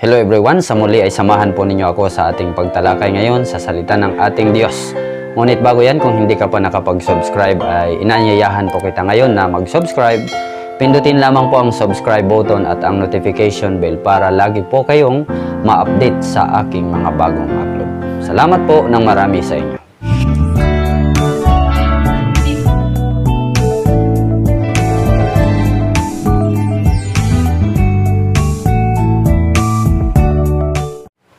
Hello everyone, sa muli ay samahan po ninyo ako sa ating pagtalakay ngayon sa salita ng ating Diyos. Ngunit bago yan, kung hindi ka pa nakapag-subscribe ay inaanyayahan po kita ngayon na mag-subscribe. Pindutin lamang po ang subscribe button at ang notification bell para lagi po kayong ma-update sa aking mga bagong upload. Salamat po ng marami sa inyo.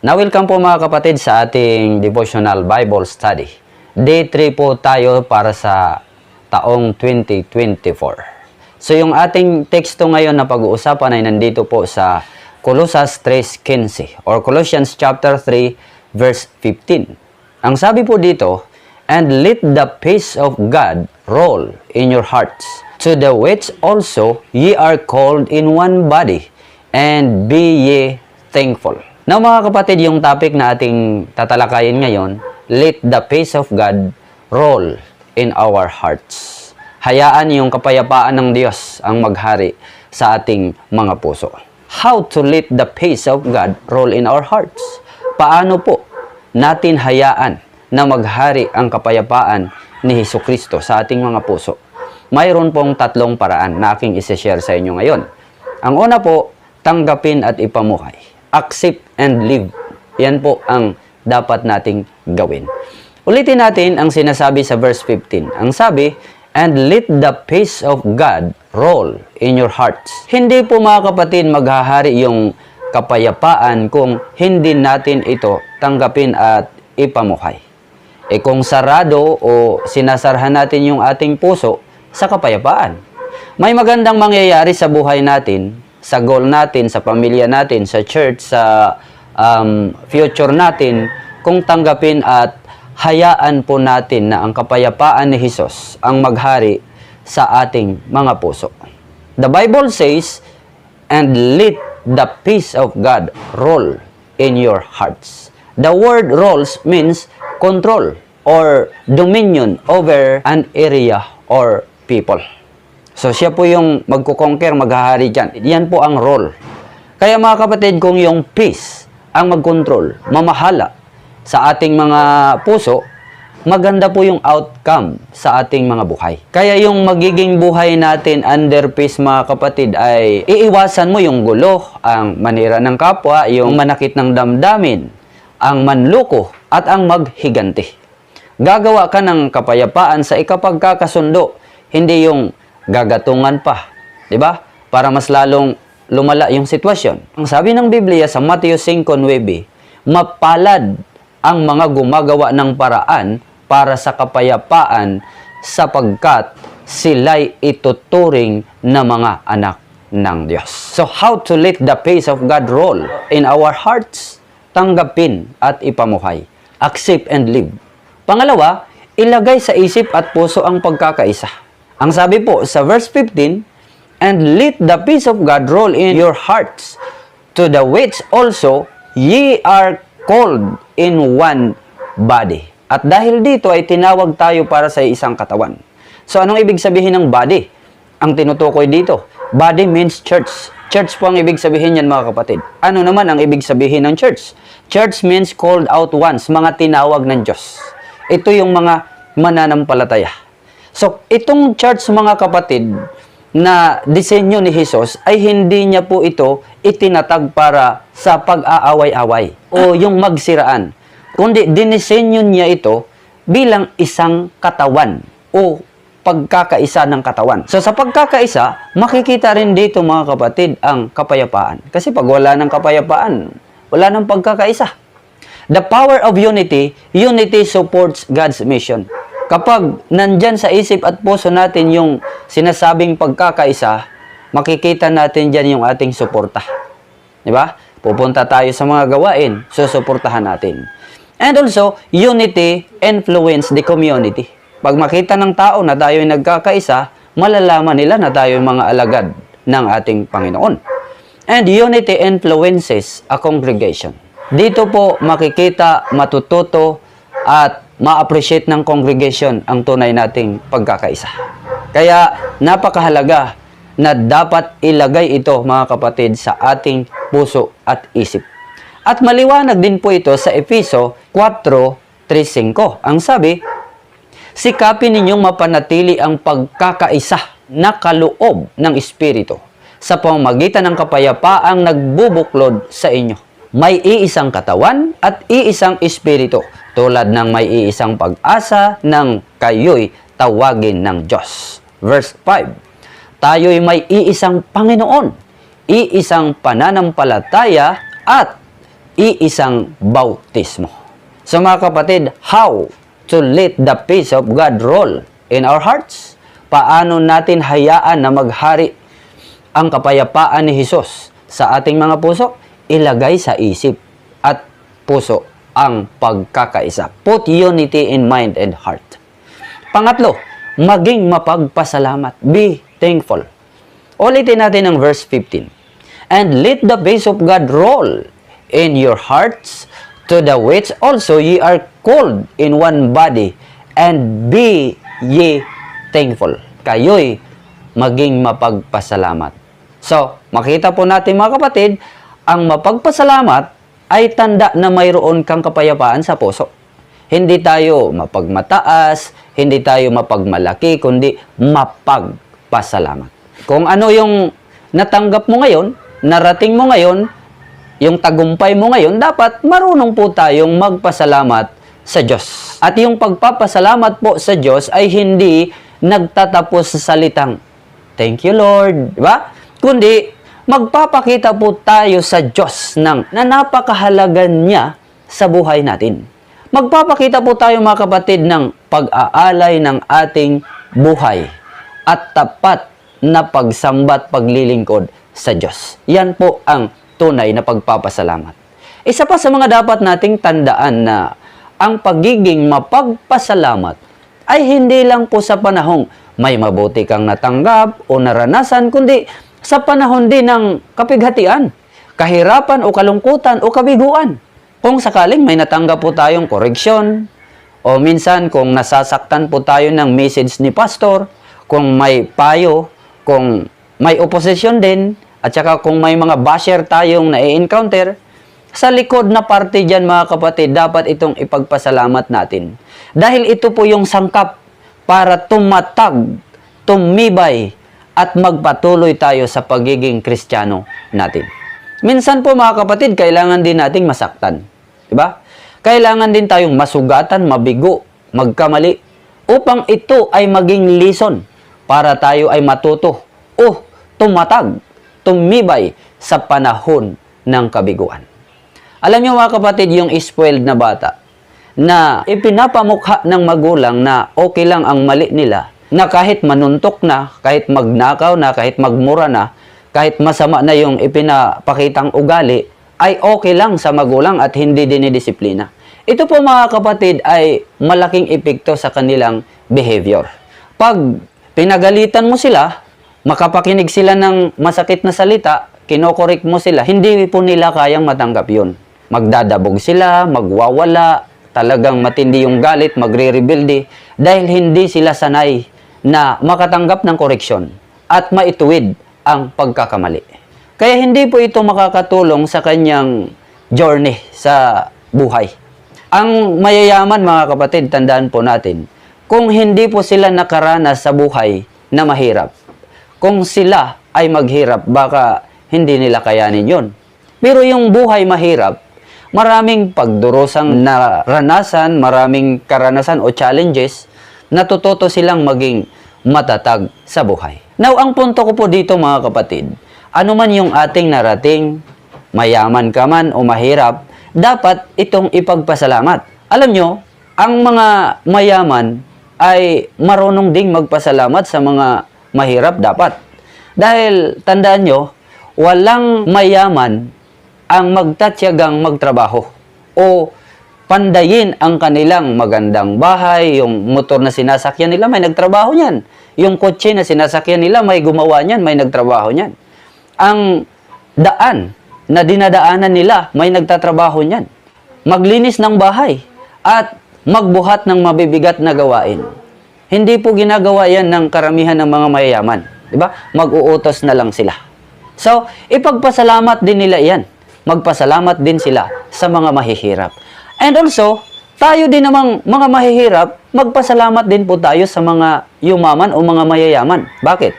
Na welcome po mga kapatid sa ating devotional Bible study. Day 3 po tayo para sa taong 2024. So yung ating teksto ngayon na pag-uusapan ay nandito po sa Colossus 3.15 or Colossians chapter 3 verse 15. Ang sabi po dito, And let the peace of God roll in your hearts, to the which also ye are called in one body, and be ye thankful. Now mga kapatid, yung topic na ating tatalakayin ngayon, let the peace of God roll in our hearts. Hayaan yung kapayapaan ng Diyos ang maghari sa ating mga puso. How to let the peace of God roll in our hearts? Paano po natin hayaan na maghari ang kapayapaan ni Hesus Kristo sa ating mga puso? Mayroon pong tatlong paraan na aking isi-share sa inyo ngayon. Ang una po, tanggapin at ipamuhay. Accept and live. Yan po ang dapat nating gawin. Ulitin natin ang sinasabi sa verse 15. Ang sabi, And let the peace of God roll in your hearts. Hindi po mga kapatid maghahari yung kapayapaan kung hindi natin ito tanggapin at ipamuhay. E kung sarado o sinasarhan natin yung ating puso sa kapayapaan, may magandang mangyayari sa buhay natin, sa goal natin, sa pamilya natin, sa church, sa um, future natin, kung tanggapin at hayaan po natin na ang kapayapaan ni Jesus ang maghari sa ating mga puso. The Bible says, and let the peace of God roll in your hearts. The word rolls means control or dominion over an area or people. So siya po yung magkukonquer, maghahari dyan. Yan po ang role. Kaya mga kapatid, kung yung peace ang magkontrol, mamahala sa ating mga puso, maganda po yung outcome sa ating mga buhay. Kaya yung magiging buhay natin under peace mga kapatid ay iiwasan mo yung gulo, ang manira ng kapwa, yung manakit ng damdamin, ang manluko at ang maghiganti. Gagawa ka ng kapayapaan sa ikapagkakasundo, hindi yung gagatungan pa. 'Di ba? Para mas lalong lumala yung sitwasyon. Ang sabi ng Biblia sa Mateo 5:9, mapalad ang mga gumagawa ng paraan para sa kapayapaan sapagkat sila'y ituturing na mga anak ng Diyos. So how to let the peace of God roll in our hearts? Tanggapin at ipamuhay. Accept and live. Pangalawa, ilagay sa isip at puso ang pagkakaisa. Ang sabi po sa verse 15, And let the peace of God roll in your hearts, to the which also ye are called in one body. At dahil dito ay tinawag tayo para sa isang katawan. So anong ibig sabihin ng body? Ang tinutukoy dito, body means church. Church po ang ibig sabihin yan mga kapatid. Ano naman ang ibig sabihin ng church? Church means called out ones, mga tinawag ng Diyos. Ito yung mga mananampalataya. So, itong church mga kapatid na disenyo ni Jesus ay hindi niya po ito itinatag para sa pag-aaway-away o yung magsiraan. Kundi dinisenyo niya ito bilang isang katawan o pagkakaisa ng katawan. So sa pagkakaisa, makikita rin dito mga kapatid ang kapayapaan. Kasi pag wala ng kapayapaan, wala ng pagkakaisa. The power of unity, unity supports God's mission. Kapag nandyan sa isip at puso natin yung sinasabing pagkakaisa, makikita natin dyan yung ating suporta. Di ba? Pupunta tayo sa mga gawain, susuportahan natin. And also, unity influence the community. Pag makita ng tao na tayo ay nagkakaisa, malalaman nila na tayo ay mga alagad ng ating Panginoon. And unity influences a congregation. Dito po makikita, matututo, at ma-appreciate ng congregation ang tunay nating pagkakaisa. Kaya napakahalaga na dapat ilagay ito mga kapatid sa ating puso at isip. At maliwanag din po ito sa Episo 4.3.5. Ang sabi, Sikapin ninyong mapanatili ang pagkakaisa na kaloob ng Espiritu sa pamamagitan ng kapayapaang nagbubuklod sa inyo. May iisang katawan at iisang Espiritu tulad ng may iisang pag-asa ng kayo'y tawagin ng Diyos. Verse 5 Tayo'y may iisang Panginoon, iisang pananampalataya at iisang bautismo. So mga kapatid, how to let the peace of God roll in our hearts? Paano natin hayaan na maghari ang kapayapaan ni Jesus sa ating mga puso? Ilagay sa isip at puso ang pagkakaisa. Put unity in mind and heart. Pangatlo, maging mapagpasalamat. Be thankful. Ulitin natin ang verse 15. And let the peace of God roll in your hearts to the which also ye are called in one body and be ye thankful. Kayo'y maging mapagpasalamat. So, makita po natin mga kapatid, ang mapagpasalamat ay tanda na mayroon kang kapayapaan sa puso. Hindi tayo mapagmataas, hindi tayo mapagmalaki, kundi mapagpasalamat. Kung ano yung natanggap mo ngayon, narating mo ngayon, yung tagumpay mo ngayon, dapat marunong po tayong magpasalamat sa Diyos. At yung pagpapasalamat po sa Diyos ay hindi nagtatapos sa salitang, Thank you Lord, di ba? Kundi, magpapakita po tayo sa Diyos ng na napakahalaga niya sa buhay natin. Magpapakita po tayo mga kapatid ng pag-aalay ng ating buhay at tapat na pagsambat paglilingkod sa Diyos. Yan po ang tunay na pagpapasalamat. Isa pa sa mga dapat nating tandaan na ang pagiging mapagpasalamat ay hindi lang po sa panahong may mabuti kang natanggap o naranasan, kundi sa panahon din ng kapighatian, kahirapan o kalungkutan o kabiguan. Kung sakaling may natanggap po tayong koreksyon, o minsan kung nasasaktan po tayo ng message ni pastor, kung may payo, kung may opposition din, at saka kung may mga basher tayong na-encounter, sa likod na parte dyan mga kapatid, dapat itong ipagpasalamat natin. Dahil ito po yung sangkap para tumatag, tumibay, at magpatuloy tayo sa pagiging kristyano natin. Minsan po mga kapatid, kailangan din nating masaktan. Diba? Kailangan din tayong masugatan, mabigo, magkamali, upang ito ay maging lison para tayo ay matuto o tumatag, tumibay sa panahon ng kabiguan. Alam niyo mga kapatid, yung spoiled na bata, na ipinapamukha ng magulang na okay lang ang mali nila, na kahit manuntok na, kahit magnakaw na, kahit magmura na, kahit masama na yung ipinapakitang ugali, ay okay lang sa magulang at hindi dinidisiplina. Ito po mga kapatid ay malaking epekto sa kanilang behavior. Pag pinagalitan mo sila, makapakinig sila ng masakit na salita, kinokorek mo sila, hindi po nila kayang matanggap yun. Magdadabog sila, magwawala, talagang matindi yung galit, magre-rebelde, dahil hindi sila sanay na makatanggap ng koreksyon at maituwid ang pagkakamali. Kaya hindi po ito makakatulong sa kanyang journey sa buhay. Ang mayayaman mga kapatid, tandaan po natin, kung hindi po sila nakaranas sa buhay na mahirap, kung sila ay maghirap, baka hindi nila kayanin yon. Pero yung buhay mahirap, maraming pagdurusang naranasan, maraming karanasan o challenges, natututo silang maging matatag sa buhay. Now, ang punto ko po dito mga kapatid, ano man yung ating narating, mayaman ka man o mahirap, dapat itong ipagpasalamat. Alam nyo, ang mga mayaman ay marunong ding magpasalamat sa mga mahirap dapat. Dahil tandaan nyo, walang mayaman ang magtatyagang magtrabaho o pandayin ang kanilang magandang bahay, yung motor na sinasakyan nila, may nagtrabaho niyan. Yung kotse na sinasakyan nila, may gumawa niyan, may nagtrabaho niyan. Ang daan na dinadaanan nila, may nagtatrabaho niyan. Maglinis ng bahay at magbuhat ng mabibigat na gawain. Hindi po ginagawa yan ng karamihan ng mga mayayaman. Di ba? Mag-uutos na lang sila. So, ipagpasalamat din nila yan. Magpasalamat din sila sa mga mahihirap. And also, tayo din namang mga mahihirap, magpasalamat din po tayo sa mga yumaman o mga mayayaman. Bakit?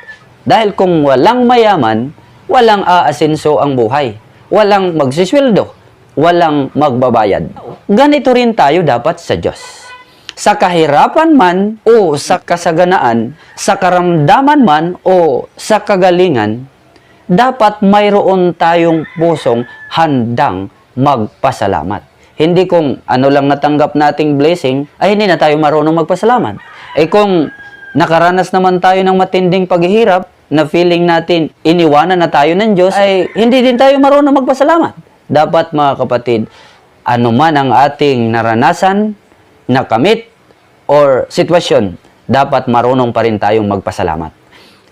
Dahil kung walang mayaman, walang aasenso ang buhay. Walang magsisweldo. Walang magbabayad. Ganito rin tayo dapat sa Diyos. Sa kahirapan man o sa kasaganaan, sa karamdaman man o sa kagalingan, dapat mayroon tayong pusong handang magpasalamat. Hindi kung ano lang natanggap nating blessing, ay hindi na tayo marunong magpasalamat. Eh kung nakaranas naman tayo ng matinding paghihirap, na feeling natin iniwanan na tayo ng Diyos, ay hindi din tayo marunong magpasalamat. Dapat mga kapatid, ano man ang ating naranasan, nakamit, or sitwasyon, dapat marunong pa rin tayong magpasalamat.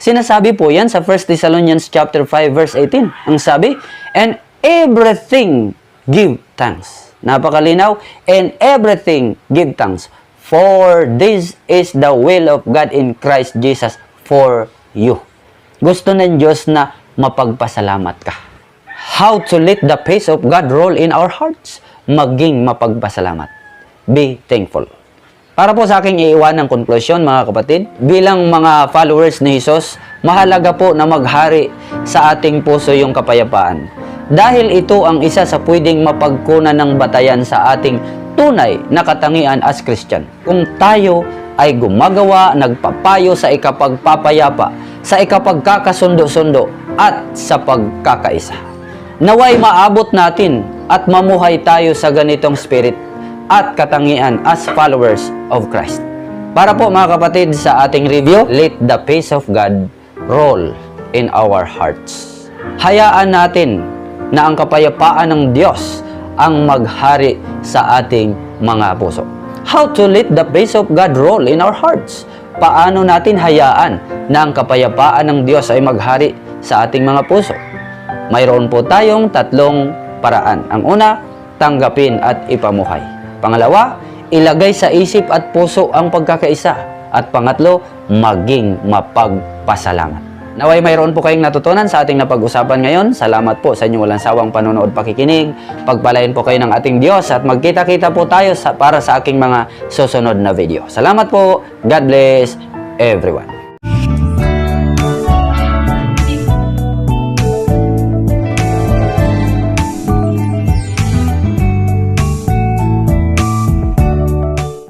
Sinasabi po yan sa 1 Thessalonians chapter 5 verse 18. Ang sabi, and everything give thanks. Napakalinaw, and everything give thanks. For this is the will of God in Christ Jesus for you. Gusto ng Diyos na mapagpasalamat ka. How to let the peace of God roll in our hearts? Maging mapagpasalamat. Be thankful. Para po sa aking iiwan ng konklusyon mga kapatid, bilang mga followers ni Jesus, mahalaga po na maghari sa ating puso yung kapayapaan. Dahil ito ang isa sa pwedeng mapagkunan ng batayan sa ating tunay na katangian as Christian. Kung tayo ay gumagawa, nagpapayo sa ikapagpapayapa, sa ikapagkakasundo-sundo at sa pagkakaisa. Naway maabot natin at mamuhay tayo sa ganitong spirit at katangian as followers of Christ. Para po mga kapatid sa ating review, let the peace of God roll in our hearts. Hayaan natin na ang kapayapaan ng Diyos ang maghari sa ating mga puso. How to let the peace of God roll in our hearts? Paano natin hayaan na ang kapayapaan ng Diyos ay maghari sa ating mga puso? Mayroon po tayong tatlong paraan. Ang una, tanggapin at ipamuhay. Pangalawa, ilagay sa isip at puso ang pagkakaisa. At pangatlo, maging mapagpasalamat. Naway mayroon po kayong natutunan sa ating napag-usapan ngayon. Salamat po sa inyong walang sawang panonood pakikinig. Pagpalain po kayo ng ating Diyos at magkita-kita po tayo sa, para sa aking mga susunod na video. Salamat po. God bless everyone.